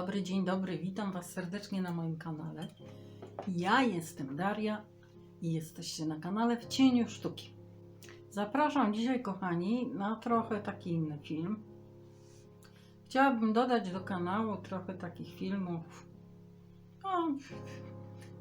dobry, dzień dobry, witam Was serdecznie na moim kanale. Ja jestem Daria i jesteście na kanale W Cieniu Sztuki. Zapraszam dzisiaj, kochani, na trochę taki inny film. Chciałabym dodać do kanału trochę takich filmów, no,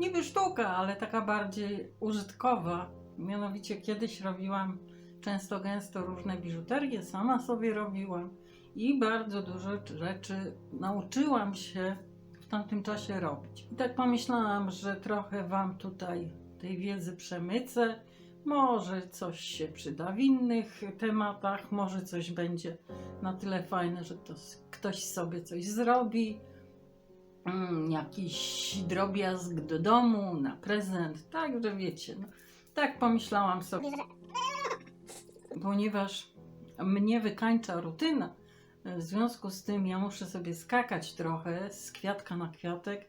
niby sztuka, ale taka bardziej użytkowa. Mianowicie kiedyś robiłam często gęsto różne biżuterie, sama sobie robiłam i bardzo dużo rzeczy nauczyłam się w tamtym czasie robić. I tak pomyślałam, że trochę Wam tutaj tej wiedzy przemycę. Może coś się przyda w innych tematach, może coś będzie na tyle fajne, że to ktoś sobie coś zrobi. Mm, jakiś drobiazg do domu, na prezent, także wiecie. No, tak pomyślałam sobie, ponieważ mnie wykańcza rutyna. W związku z tym ja muszę sobie skakać trochę z kwiatka na kwiatek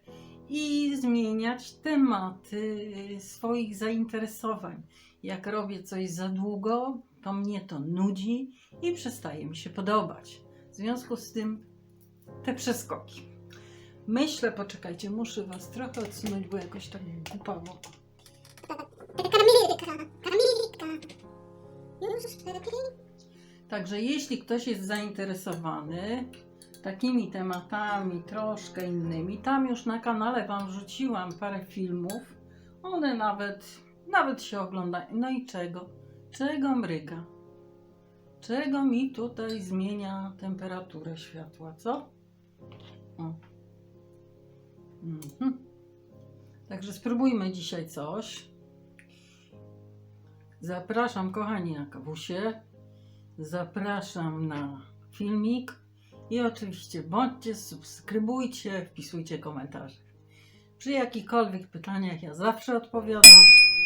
i zmieniać tematy swoich zainteresowań. Jak robię coś za długo, to mnie to nudzi i przestaje mi się podobać. W związku z tym te przeskoki. Myślę, poczekajcie, muszę Was trochę odsunąć, bo jakoś tak głupawo. Także jeśli ktoś jest zainteresowany takimi tematami, troszkę innymi, tam już na kanale Wam wrzuciłam parę filmów. One nawet, nawet się oglądają. No i czego? Czego mryga? Czego mi tutaj zmienia temperaturę światła, co? O. Mhm. Także spróbujmy dzisiaj coś. Zapraszam, kochani, na kawusie. Zapraszam na filmik i oczywiście bądźcie, subskrybujcie, wpisujcie komentarze. Przy jakichkolwiek pytaniach ja zawsze odpowiadam,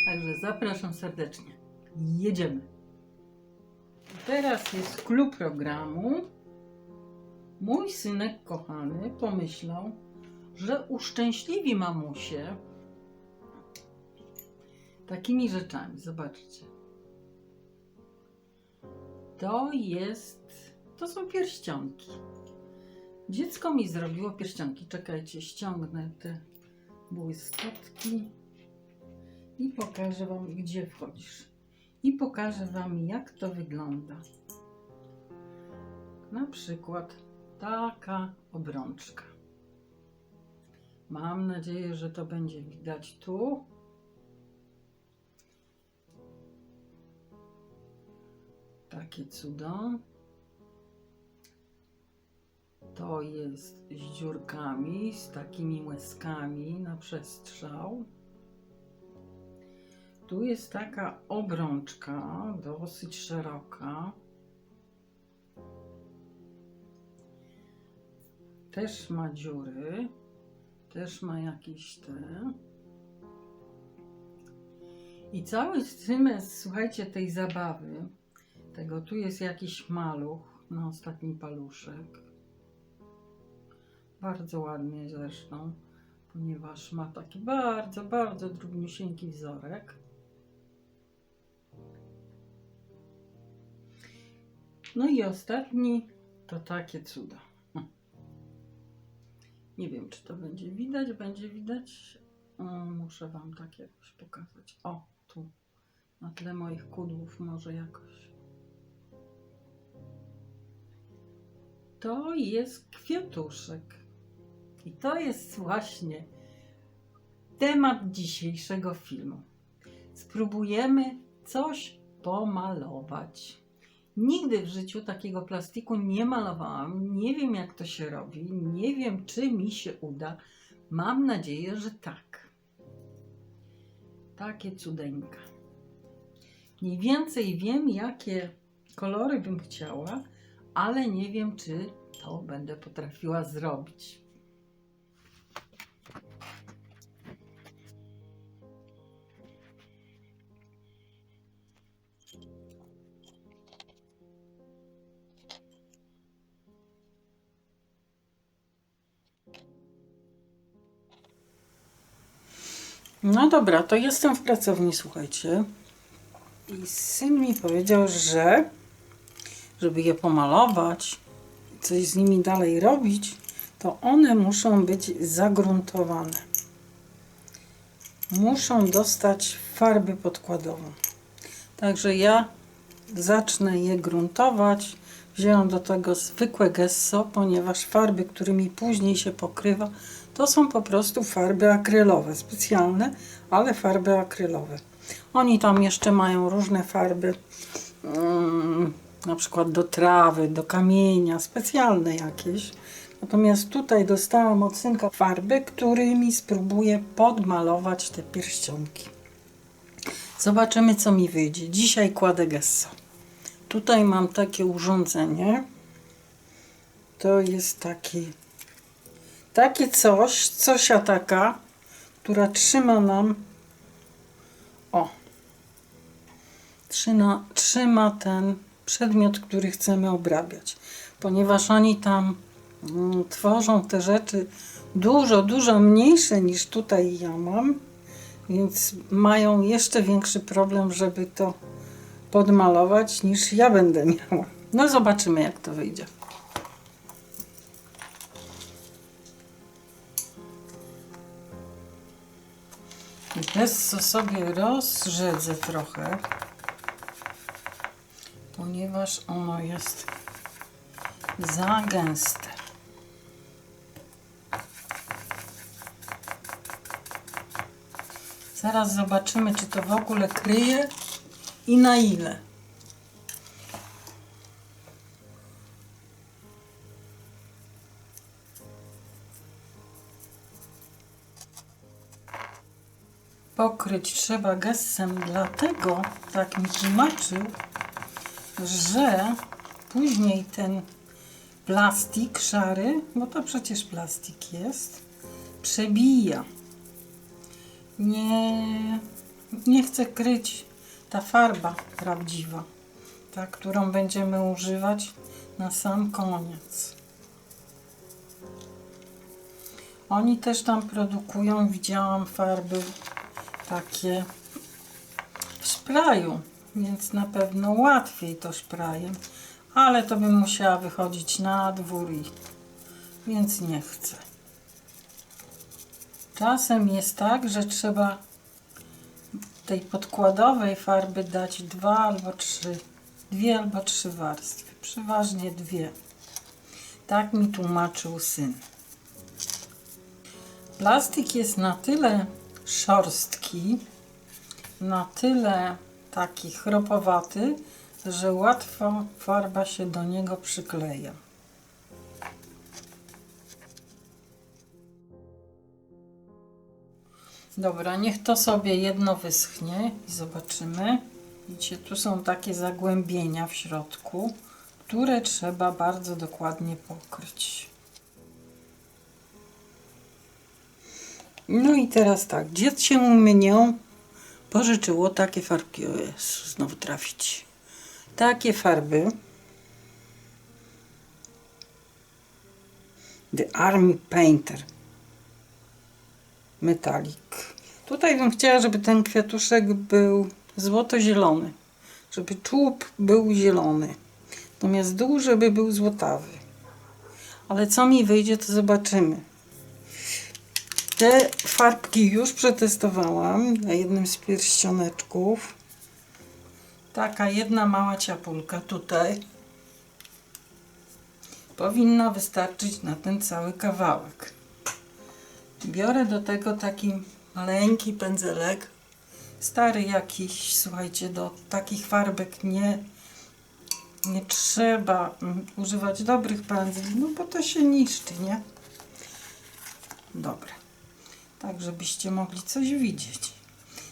także zapraszam serdecznie. Jedziemy. Teraz jest klub programu. Mój synek kochany pomyślał, że uszczęśliwi mamusię takimi rzeczami. Zobaczcie. To jest. To są pierścionki. Dziecko mi zrobiło pierścionki. Czekajcie, ściągnę te błyskotki i pokażę Wam, gdzie wchodzisz. I pokażę Wam, jak to wygląda. Na przykład taka obrączka. Mam nadzieję, że to będzie widać tu. Takie cudo. To jest z dziurkami, z takimi łezkami na przestrzał. Tu jest taka obrączka, dosyć szeroka. Też ma dziury, też ma jakieś te. I cały symez, słuchajcie, tej zabawy, tego tu jest jakiś maluch na ostatni paluszek. Bardzo ładnie zresztą, ponieważ ma taki bardzo, bardzo drobniusieńki wzorek. No i ostatni to takie cuda. Nie wiem, czy to będzie widać. Będzie widać. Muszę Wam tak jakoś pokazać. O, tu. Na tle moich kudłów może jakoś. To jest kwiatuszek. I to jest właśnie temat dzisiejszego filmu. Spróbujemy coś pomalować. Nigdy w życiu takiego plastiku nie malowałam. Nie wiem, jak to się robi. Nie wiem, czy mi się uda. Mam nadzieję, że tak. Takie cudeńka. Mniej więcej wiem, jakie kolory bym chciała, ale nie wiem, czy to będę potrafiła zrobić. No dobra, to jestem w pracowni, słuchajcie. I syn mi powiedział, że żeby je pomalować, coś z nimi dalej robić, to one muszą być zagruntowane. Muszą dostać farby podkładową. Także ja zacznę je gruntować. Wzięłam do tego zwykłe gesso, ponieważ farby, którymi później się pokrywa, to są po prostu farby akrylowe, specjalne, ale farby akrylowe. Oni tam jeszcze mają różne farby, mm, na przykład do trawy, do kamienia, specjalne jakieś. Natomiast tutaj dostałam od synka farby, którymi spróbuję podmalować te pierścionki. Zobaczymy, co mi wyjdzie. Dzisiaj kładę gesso. Tutaj mam takie urządzenie. To jest taki, takie coś, cosia taka, która trzyma nam, o, trzyma, trzyma ten przedmiot, który chcemy obrabiać. Ponieważ oni tam mm, tworzą te rzeczy dużo, dużo mniejsze niż tutaj ja mam, więc mają jeszcze większy problem, żeby to podmalować niż ja będę miała. No zobaczymy jak to wyjdzie. I pesto sobie rozrzedzę trochę, ponieważ ono jest za gęste. Zaraz zobaczymy, czy to w ogóle kryje i na ile. Pokryć trzeba gessem, dlatego tak mi tłumaczył, że później ten plastik szary, bo to przecież plastik jest, przebija. Nie, nie chcę kryć ta farba prawdziwa, ta, którą będziemy używać na sam koniec. Oni też tam produkują, widziałam farby takie w szpraju, więc na pewno łatwiej to szprajem, ale to bym musiała wychodzić na dwór i więc nie chcę. Czasem jest tak, że trzeba tej podkładowej farby dać dwa albo trzy, dwie albo trzy warstwy, przeważnie dwie. Tak mi tłumaczył syn. Plastik jest na tyle szorstki, na tyle taki chropowaty, że łatwo farba się do niego przykleja. Dobra, niech to sobie jedno wyschnie i zobaczymy. Widzicie, tu są takie zagłębienia w środku, które trzeba bardzo dokładnie pokryć. No i teraz tak, dziad się mnie pożyczyło takie farbki, o Jezu, znowu trafić. Takie farby. The Army Painter. Metalik. Tutaj bym chciała, żeby ten kwiatuszek był złoto-zielony. Żeby czub był zielony. Natomiast dół, żeby był złotawy. Ale co mi wyjdzie, to zobaczymy. Te farbki już przetestowałam na jednym z pierścioneczków. Taka jedna mała ciapulka tutaj powinna wystarczyć na ten cały kawałek. Biorę do tego taki maleńki pędzelek, stary jakiś, słuchajcie, do takich farbek nie, nie trzeba mm, używać dobrych pędzli, no bo to się niszczy, nie? Dobra, tak żebyście mogli coś widzieć.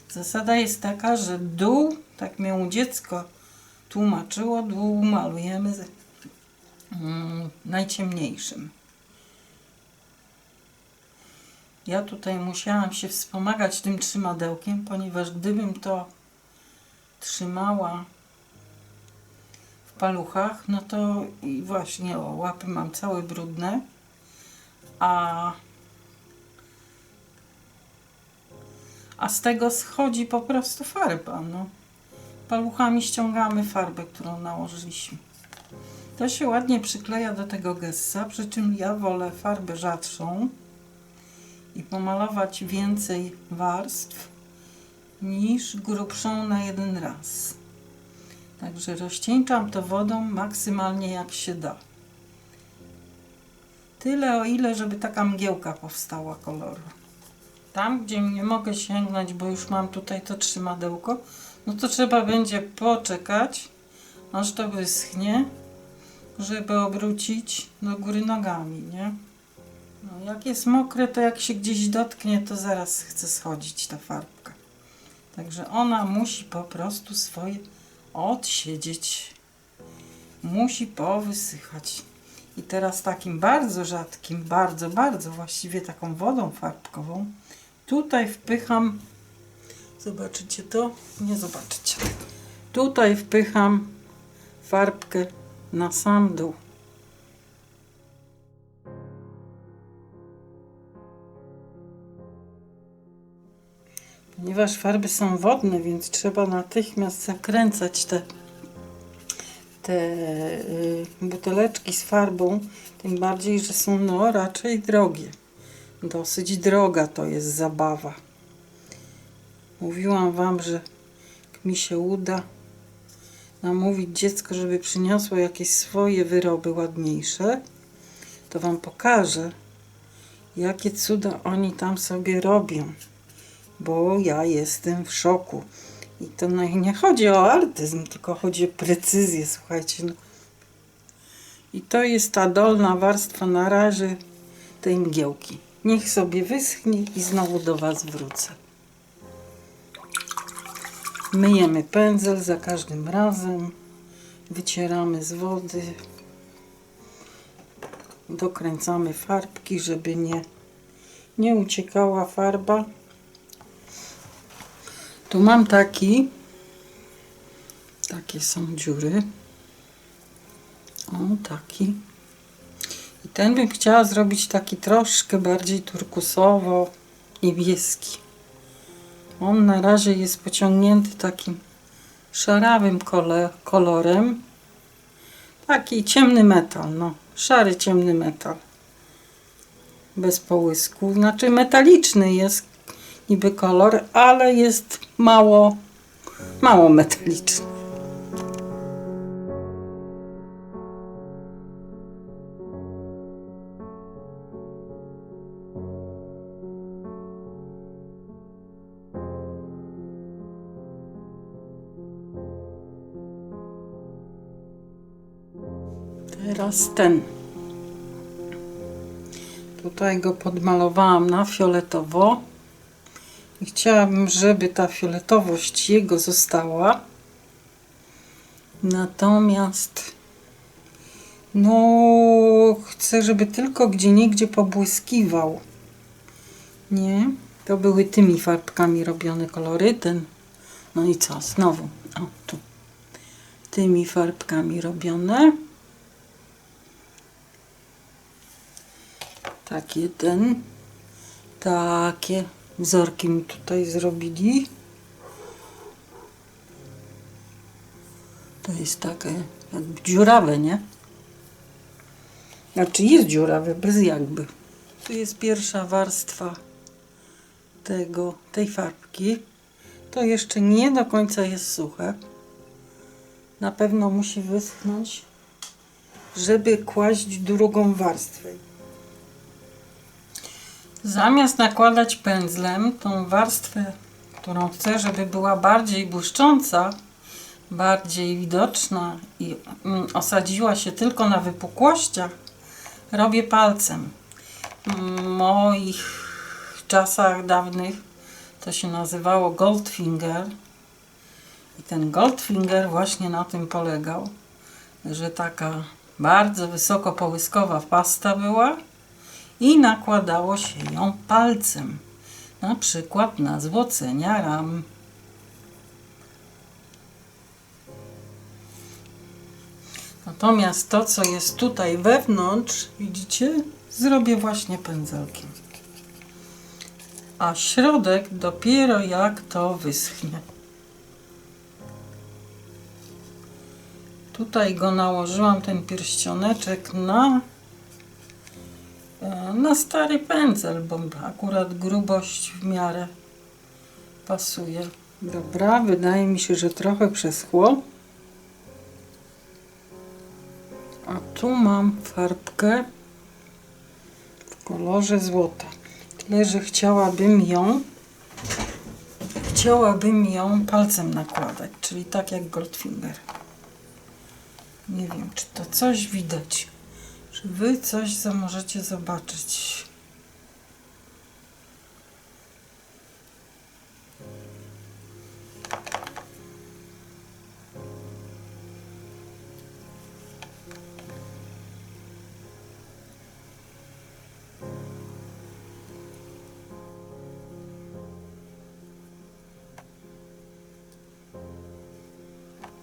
Zasada jest taka, że dół, tak miał dziecko tłumaczyło, dół malujemy z, mm, najciemniejszym. Ja tutaj musiałam się wspomagać tym trzymadełkiem, ponieważ gdybym to trzymała w paluchach, no to i właśnie o, łapy mam całe brudne, a a z tego schodzi po prostu farba, no. Paluchami ściągamy farbę, którą nałożyliśmy. To się ładnie przykleja do tego gessa, przy czym ja wolę farbę rzadszą i pomalować więcej warstw niż grubszą na jeden raz. Także rozcieńczam to wodą maksymalnie jak się da. Tyle o ile, żeby taka mgiełka powstała koloru. Tam, gdzie nie mogę sięgnąć, bo już mam tutaj to trzymadełko, no to trzeba będzie poczekać, aż to wyschnie, żeby obrócić do góry nogami, nie? No, jak jest mokre, to jak się gdzieś dotknie, to zaraz chce schodzić ta farbka. Także ona musi po prostu swoje odsiedzieć. Musi powysychać. I teraz takim bardzo rzadkim, bardzo, bardzo właściwie taką wodą farbkową tutaj wpycham, zobaczycie to? Nie zobaczycie. Tutaj wpycham farbkę na sam dół. Ponieważ farby są wodne, więc trzeba natychmiast zakręcać te, te y, buteleczki z farbą, tym bardziej, że są no raczej drogie. Dosyć droga to jest zabawa. Mówiłam Wam, że mi się uda namówić dziecko, żeby przyniosło jakieś swoje wyroby ładniejsze, to Wam pokażę, jakie cuda oni tam sobie robią. Bo ja jestem w szoku. I to no, nie chodzi o artyzm, tylko chodzi o precyzję, słuchajcie. No. I to jest ta dolna warstwa na razie tej mgiełki. Niech sobie wyschnie i znowu do Was wrócę. Myjemy pędzel za każdym razem. Wycieramy z wody. Dokręcamy farbki, żeby nie, nie uciekała farba. Tu mam taki. Takie są dziury. O, taki. Ten bym chciała zrobić taki troszkę bardziej turkusowo-niebieski. On na razie jest pociągnięty takim szarawym kole, kolorem. Taki ciemny metal, no. Szary, ciemny metal. Bez połysku. Znaczy metaliczny jest niby kolor, ale jest mało, mało metaliczny. Teraz ten. Tutaj go podmalowałam na fioletowo. I chciałabym, żeby ta fioletowość jego została. Natomiast no chcę, żeby tylko gdzie niegdzie pobłyskiwał. Nie? To były tymi farbkami robione kolory. Ten. No i co? Znowu. O, tu. Tymi farbkami robione. Takie ten. Takie wzorki mi tutaj zrobili. To jest takie jakby dziurawe, nie? Znaczy jest dziurawe, bez jakby. Tu jest pierwsza warstwa tego, tej farbki. To jeszcze nie do końca jest suche. Na pewno musi wyschnąć, żeby kłaść drugą warstwę. Zamiast nakładać pędzlem tą warstwę, którą chcę, żeby była bardziej błyszcząca, bardziej widoczna i mm, osadziła się tylko na wypukłościach, robię palcem. W moich czasach dawnych to się nazywało Goldfinger. I ten Goldfinger właśnie na tym polegał, że taka bardzo wysoko połyskowa pasta była i nakładało się ją palcem, na przykład na złocenia ram. Natomiast to, co jest tutaj wewnątrz, widzicie, zrobię właśnie pędzelkiem. A środek dopiero jak to wyschnie. Tutaj go nałożyłam, ten pierścioneczek na, na stary pędzel, bo akurat grubość w miarę pasuje. Dobra, wydaje mi się, że trochę przeschło. A tu mam farbkę w kolorze złota. Tyle, że chciałabym ją chciałabym ją palcem nakładać, czyli tak jak Goldfinger. Nie wiem, czy to coś widać. Czy wy coś za możecie zobaczyć?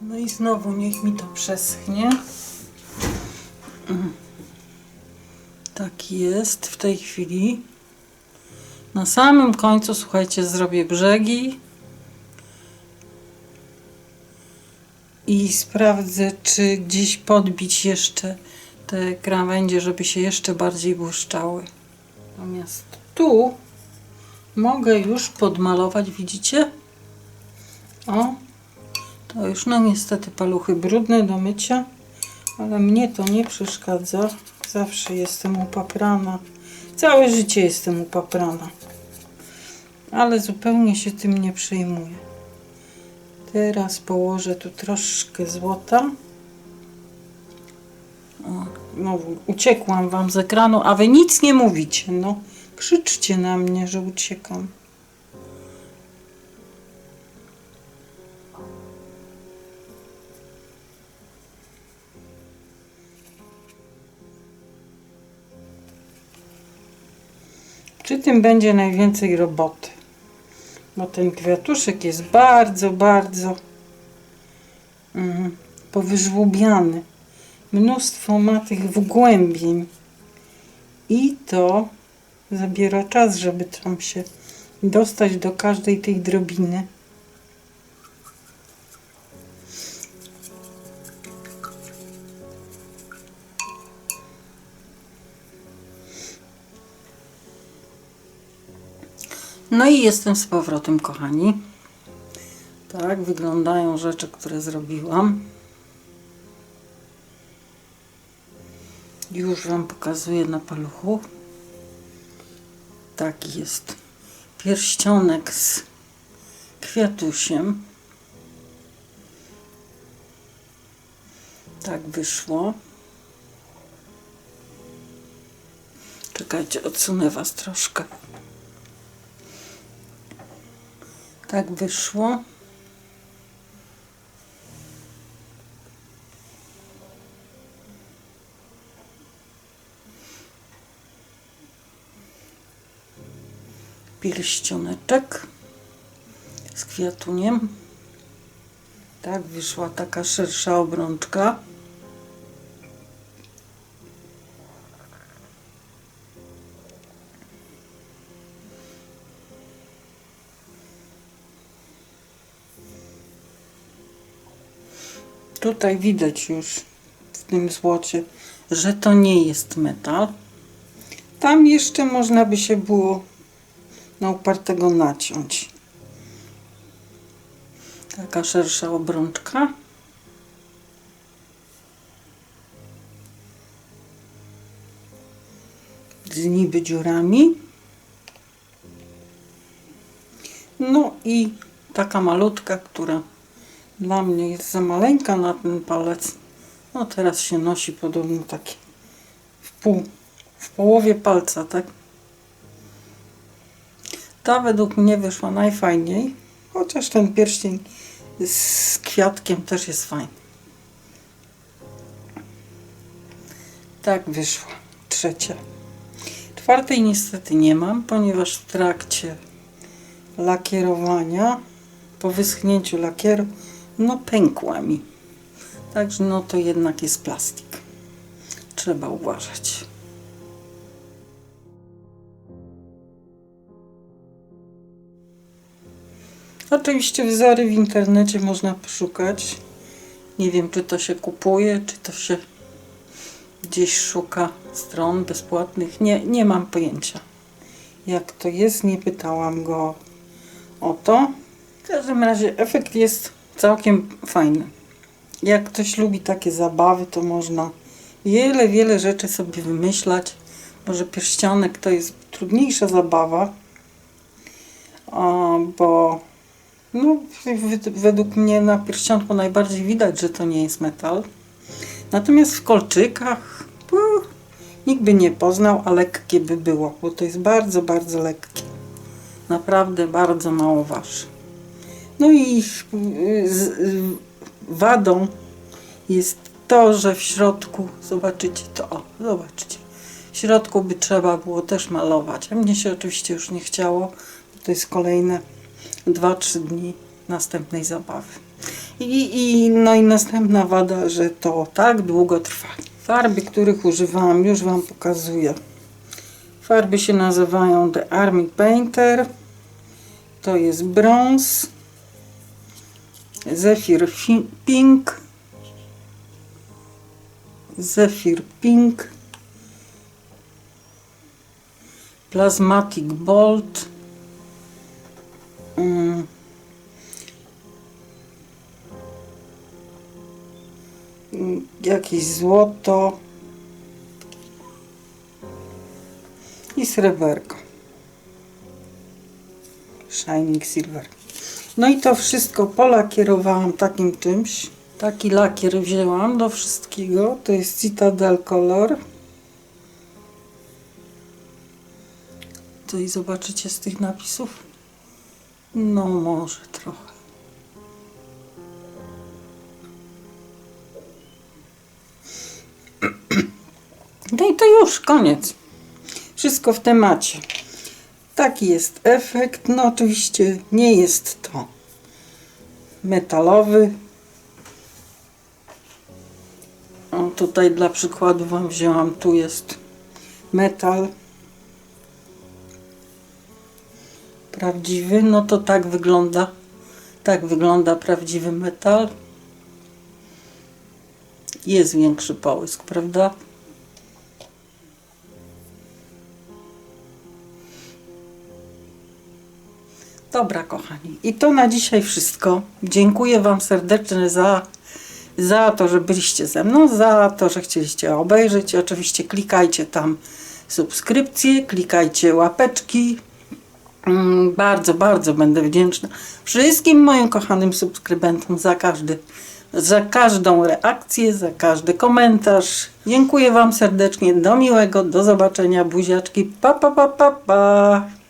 No i znowu niech mi to przeschnie. Tak jest w tej chwili. Na samym końcu, słuchajcie, zrobię brzegi i sprawdzę, czy gdzieś podbić jeszcze te krawędzie, żeby się jeszcze bardziej błyszczały. Natomiast tu mogę już podmalować, widzicie? O, to już no niestety paluchy brudne do mycia, ale mnie to nie przeszkadza. Zawsze jestem upaprana. Całe życie jestem upaprana. Ale zupełnie się tym nie przejmuję. Teraz położę tu troszkę złota. No, uciekłam wam z ekranu, a wy nic nie mówicie. No, krzyczcie na mnie, że uciekam. Będzie najwięcej roboty. Bo ten kwiatuszek jest bardzo, bardzo mm. Mnóstwo ma tych wgłębień. I to zabiera czas, żeby tam się dostać do każdej tej drobiny. No i jestem z powrotem, kochani. Tak wyglądają rzeczy, które zrobiłam. Już Wam pokazuję na paluchu. Taki jest pierścionek z kwiatusiem. Tak wyszło. Czekajcie, odsunę Was troszkę. Tak wyszło. Pierścioneczek z kwiatuniem. Tak wyszła taka szersza obrączka. Tutaj widać już w tym złocie, że to nie jest metal. Tam jeszcze można by się było na upartego naciąć. Taka szersza obrączka. Z niby dziurami. No i taka malutka, która dla mnie jest za maleńka na ten palec. No teraz się nosi podobno takie w pół, w połowie palca, tak? Ta według mnie wyszła najfajniej, chociaż ten pierścień z kwiatkiem też jest fajny. Tak wyszła trzecia. Czwartej niestety nie mam, ponieważ w trakcie lakierowania, po wyschnięciu lakieru, no pękła mi. Także no to jednak jest plastik. Trzeba uważać. Oczywiście wzory w internecie można poszukać, Nie wiem, czy to się kupuje, czy to się gdzieś szuka stron bezpłatnych. Nie, nie mam pojęcia. Jak to jest, nie pytałam go o to. W każdym razie efekt jest całkiem fajny. Jak ktoś lubi takie zabawy, to można wiele, wiele rzeczy sobie wymyślać. Może pierścionek to jest trudniejsza zabawa, bo no, według mnie na pierścionku najbardziej widać, że to nie jest metal. Natomiast w kolczykach pu, nikt by nie poznał, a lekkie by było, bo to jest bardzo, bardzo lekkie. Naprawdę bardzo mało waży. No i y, y, wadą jest to, że w środku, zobaczycie to, o, zobaczcie, w środku by trzeba było też malować, a mnie się oczywiście już nie chciało, to jest kolejne 2-3 dni następnej zabawy. I, I no i następna wada, że to tak długo trwa. Farby, których używałam, już Wam pokazuję. Farby się nazywają The Army Painter. To jest brąz. Fi- Pink. Zephyr Pink. Plasmatic Bolt. Mm, Jakieś złoto. I sreberko. Shining Silver. No i to wszystko polakierowałam takim czymś. Taki lakier wzięłam do wszystkiego. To jest Citadel Color. Coś zobaczycie z tych napisów? No może trochę. No i to już, koniec. Wszystko w temacie. Taki jest efekt. No oczywiście nie jest to metalowy. O, tutaj dla przykładu Wam wzięłam, tu jest metal. Prawdziwy, no to tak wygląda. Tak wygląda prawdziwy metal. Jest większy połysk, prawda? Dobra, kochani. I to na dzisiaj wszystko. Dziękuję Wam serdecznie za, za to, że byliście ze mną, za to, że chcieliście obejrzeć. Oczywiście klikajcie tam subskrypcje, klikajcie łapeczki. Mm, Bardzo, bardzo będę wdzięczna wszystkim moim kochanym subskrybentom za każdy, za każdą reakcję, za każdy komentarz. Dziękuję Wam serdecznie. Do miłego, do zobaczenia. Buziaczki. Pa, pa, pa, pa, pa.